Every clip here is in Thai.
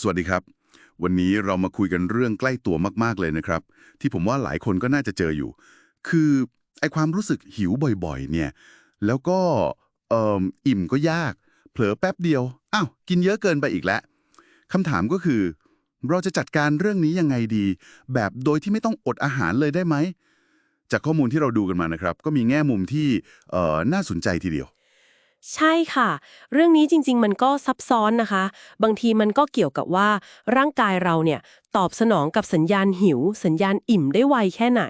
สวัสดีครับ วันนี้เรามาคุยกันเรื่องใกล้ตัวมากๆเลยนะครับ ที่ผมว่าหลายคนก็น่าจะเจออยู่ คือไอความรู้สึกหิวบ่อยๆ เนี่ย แล้วก็เอ่มอิ่มก็ยาก เผลอแป๊บเดียวอ้าวกินเยอะเกินไปอีกแล้วคำถามก็คือ เราจะจัดการเรื่องนี้ยังไงดี แบบโดยที่ไม่ต้องอดอาหารเลยได้ไหมจากข้อมูลที่เราดูกันมานะครับ ก็มีแง่มุมที่น่าสนใจทีเดียว ใช่ค่ะ เรื่องนี้จริง ๆ มันก็ซับซ้อนนะคะ บางทีมันก็เกี่ยวกับว่าร่างกายเราเนี่ยตอบสนองกับสัญญาณหิว สัญญาณอิ่มได้ไวแค่ไหน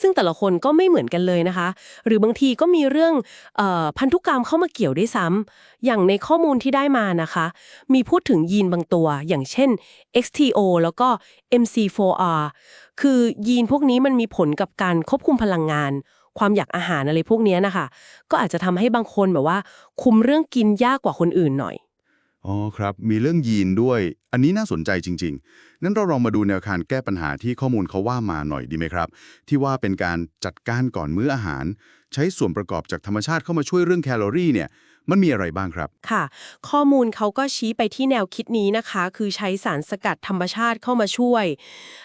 ซึ่งแต่ละคนก็ไม่เหมือนกันเลยนะคะ หรือบางทีก็มีเรื่องออพันธุกรรมเข้ามาเกี่ยวด้วยซ้ำอย่างในข้อมูลที่ได้มานะคะ มีพูดถึงยีนบางตัว อย่างเช่น XTO แล้วก็ MC4R คือยีนพวกนี้มันมีผลกับการควบคุมพลังงาน ความอยากอาหารอะไรพวกนี้นะคะ ก็อาจจะทำให้บางคนแบบว่า คุมเรื่องกินยากกว่าคนอื่นหน่อย อ๋อครับ มีเรื่องยีนด้วย อันนี้น่าสนใจจริง ๆ นั้นเราลองมาดูแนวทางแก้ปัญหาที่ข้อมูลเขาว่ามาหน่อยดีไหมครับ ที่ว่าเป็นการจัดการก่อนมื้ออาหาร ใช้ส่วนประกอบจากธรรมชาติเข้ามาช่วยเรื่องแคลอรี่เนี่ย มันมีอะไรบ้างครับ ค่ะ ข้อมูลเขาก็ชี้ไปที่แนวคิดนี้นะคะ คือใช้สารสกัดธรรมชาติเข้ามาช่วย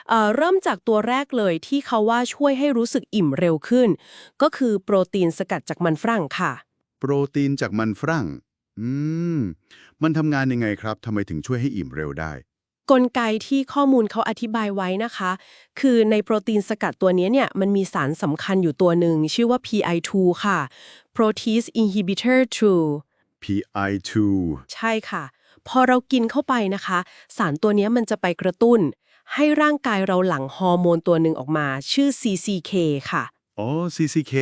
เอ่อเริ่มจากตัวแรกเลยที่เขาว่าช่วยให้รู้สึกอิ่มเร็วขึ้น ก็คือโปรตีนสกัดจากมันฝรั่งค่ะ โปรตีนจากมันฝรั่ง อืม มันทำงานยังไงครับทำไมถึงช่วยให้อิ่มเร็วได้ กลไกที่ข้อมูลเขาอธิบายไว้นะคะ คือในโปรตีนสกัดตัวนี้เนี่ยมันมีสารสำคัญอยู่ตัวหนึ่ง ชื่อว่า PI2 ค่ะ Protease Inhibitor 2 PI2 ใช่ค่ะ พอเรากินเข้าไปนะคะ สารตัวเนี้ยมันจะไปกระตุ้น ให้ร่างกายเราหลั่งฮอร์โมนตัวหนึ่งออกมา ชื่อ CCK ค่ะ อ๋อ CCK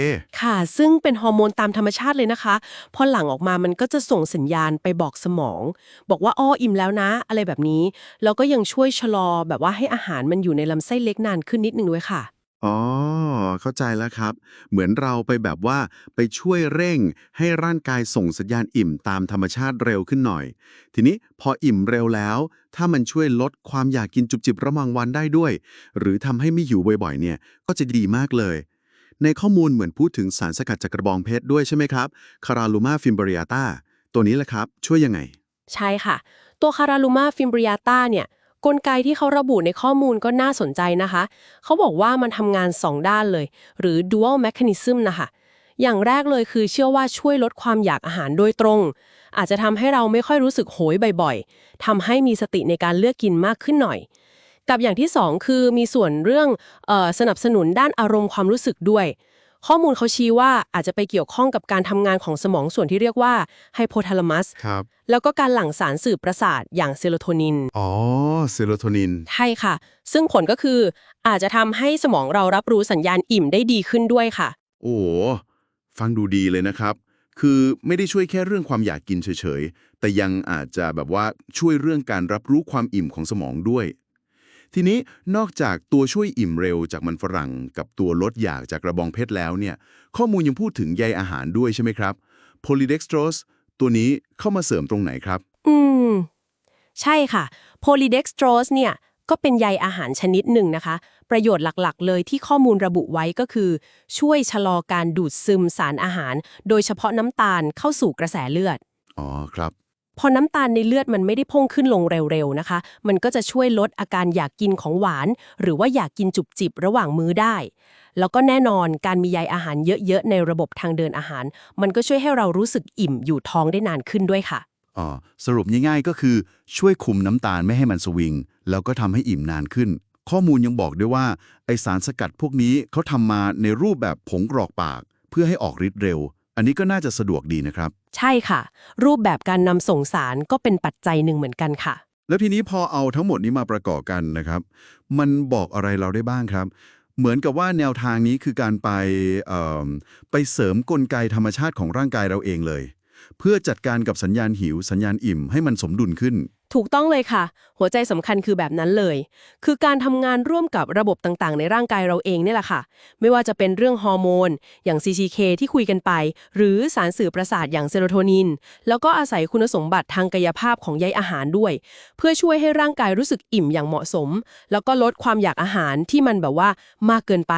ค่ะ ซึ่งเป็นฮอร์โมนตามธรรมชาติเลยนะคะ พอหลั่งออกมามันก็จะส่งสัญญาณไปบอกสมอง บอกว่าอ้ออิ่มแล้วนะ อะไรแบบนี้ แล้วก็ยังช่วยชะลอแบบว่าให้อาหารมันอยู่ในลำไส้เล็กนานขึ้นนิดนึงด้วยค่ะ อ๋อ เข้าใจแล้วครับ เหมือนเราไปแบบว่าไปช่วยเร่งให้ร่างกายส่งสัญญาณอิ่มตามธรรมชาติเร็วขึ้นหน่อย ทีนี้พออิ่มเร็วแล้ว ถ้ามันช่วยลดความอยากกินจุบจิบระหว่างวันได้ด้วย หรือทำให้ไม่หิวบ่อยๆ เนี่ย ก็จะดีมากเลย ในข้อมูลเหมือนพูดถึงสารสกัดจากกระบองเพชรด้วยใช่ไหมครับคาราลูมาฟิมเบริอาตาตัวนี้แหละครับ ช่วยยังไง ใช่ค่ะ ตัวคาราลูมาฟิมบริอาตาเนี่ยกลไกที่เขาระบุในข้อมูลก็น่าสนใจนะคะ เขาบอกว่ามันทำงาน 2 ด้านเลย หรือ dual mechanism นะคะอย่างแรกเลยคือเชื่อว่าช่วยลดความอยากอาหารโดยตรง อาจจะทำให้เราไม่ค่อยรู้สึกโหยบ่อยๆทำให้มีสติในการเลือกกินมากขึ้นหน่อย กับอย่างที่ 2 คือมีส่วนเรื่องเออสนับสนุนด้านอารมณ์ความรู้สึกด้วย ข้อมูลเขาชี้ว่าอาจจะไปเกี่ยวข้องกับการทำงานของสมองส่วนที่เรียกว่าไฮโพทาลามัสครับแล้วก็การหลั่งสารสื่อประสาทอย่างเซโรโทนิน อ๋อ เซโรโทนิน ใช่ค่ะ ซึ่งผลก็คืออาจจะทำให้สมองเรารับรู้สัญญาณอิ่มได้ดีขึ้นด้วยค่ะ โอ้โหฟังดูดีเลยนะครับคือไม่ได้ช่วยแค่เรื่องความอยากกินเฉยๆ แต่ยังอาจจะแบบว่าช่วยเรื่องการรับรู้ความอิ่มของสมองด้วย ทีนี้นอกจากตัวช่วยอิ่มเร็วจากมันฝรั่ง กับตัวลดอยากจากกระบองเพชรแล้วเนี่ยข้อมูลยังพูดถึงใยอาหารด้วยใช่ไหมครับ polydextrose ตัวนี้เข้ามาเสริมตรงไหนครับ อืม ใช่ค่ะ polydextrose เนี่ยก็เป็นใยอาหารชนิดหนึ่งนะคะ ประโยชน์หลักๆ เลยที่ข้อมูลระบุไว้ก็คือ ช่วยชะลอการดูดซึมสารอาหาร โดยเฉพาะน้ำตาลเข้าสู่กระแสเลือด อ๋อครับ พอน้ำตาลในเลือดมันไม่ได้พุ่งขึ้นลงเร็วๆนะคะ มันก็จะช่วยลดอาการอยากกินของหวาน หรือว่าอยากกินจุบจิบระหว่างมื้อได้ แล้วก็แน่นอนการมีใยอาหารเยอะๆ ในระบบทางเดินอาหาร มันก็ช่วยให้เรารู้สึกอิ่มอยู่ท้องได้นานขึ้นด้วยค่ะอ๋อสรุปง่ายๆก็คือช่วยคุมน้ำตาลไม่ให้มันสวิง แล้วก็ทำให้อิ่มนานขึ้น ข้อมูลยังบอกด้วยว่าไอสารสกัดพวกนี้เขาทำมาในรูปแบบผงกรอกปาก เพื่อให้ออกฤทธิ์เร็ว อันนี้ก็น่าจะสะดวกดีนะครับ ใช่ค่ะ รูปแบบการนำส่งสารก็เป็นปัจจัยหนึ่งเหมือนกันค่ะ แล้วทีนี้พอเอาทั้งหมดนี้มาประกอบกันนะครับ มันบอกอะไรเราได้บ้างครับ เหมือนกับว่าแนวทางนี้คือการไปเอิ่มไปเสริมกลไกธรรมชาติของร่างกายเราเองเลย เพื่อจัดการกับสัญญาณหิวสัญญาณอิ่มให้มันสมดุลขึ้น ถูกต้องเลยค่ะ หัวใจสำคัญคือแบบนั้นเลย คือการทำงานร่วมกับระบบต่างๆ ในร่างกายเราเองเนี่ยแหละค่ะ ไม่ว่าจะเป็นเรื่องฮอร์โมน อย่าง CCK ที่คุยกันไป หรือสารสื่อประสาทอย่างเซโรโทนิน แล้วก็อาศัยคุณสมบัติทางกายภาพของใยอาหารด้วย เพื่อช่วยให้ร่างกายรู้สึกอิ่มอย่างเหมาะสม แล้วก็ลดความอยากอาหารที่มันแบบว่ามากเกินไป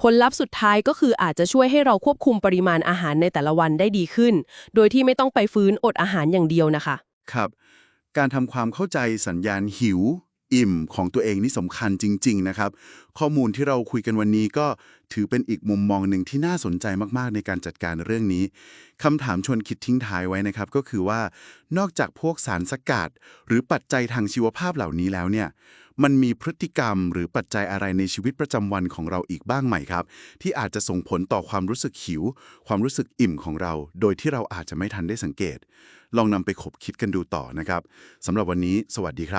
ผลลัพธ์สุดท้ายก็คืออาจจะช่วยให้เราควบคุมปริมาณอาหารในแต่ละวันได้ดีขึ้น โดยที่ไม่ต้องไปฟื้นอดอาหารอย่างเดียวนะคะ ครับ การทำความเข้าใจสัญญาณหิว อิ่มของตัวเองนี่สำคัญจริง ๆ นะครับ ข้อมูลที่เราคุยกันวันนี้ก็ถือเป็นอีกมุมมองหนึ่งที่น่าสนใจมากๆ ในการจัดการเรื่องนี้คำถามชวนคิดทิ้งท้ายไว้นะครับ ก็คือว่านอกจากพวกสารสกัดหรือปัจจัยทางชีวภาพเหล่านี้แล้วเนี่ยมันมีพฤติกรรมหรือปัจจัยอะไรในชีวิตประจำวันของเราอีกบ้างไหมครับ ที่อาจจะส่งผลต่อความรู้สึกหิว ความรู้สึกอิ่มของเรา โดยที่เราอาจจะไม่ทันได้สังเกต ลองนำไปขบคิดกันดูต่อนะครับสำหรับวันนี้ สวัสดีครับ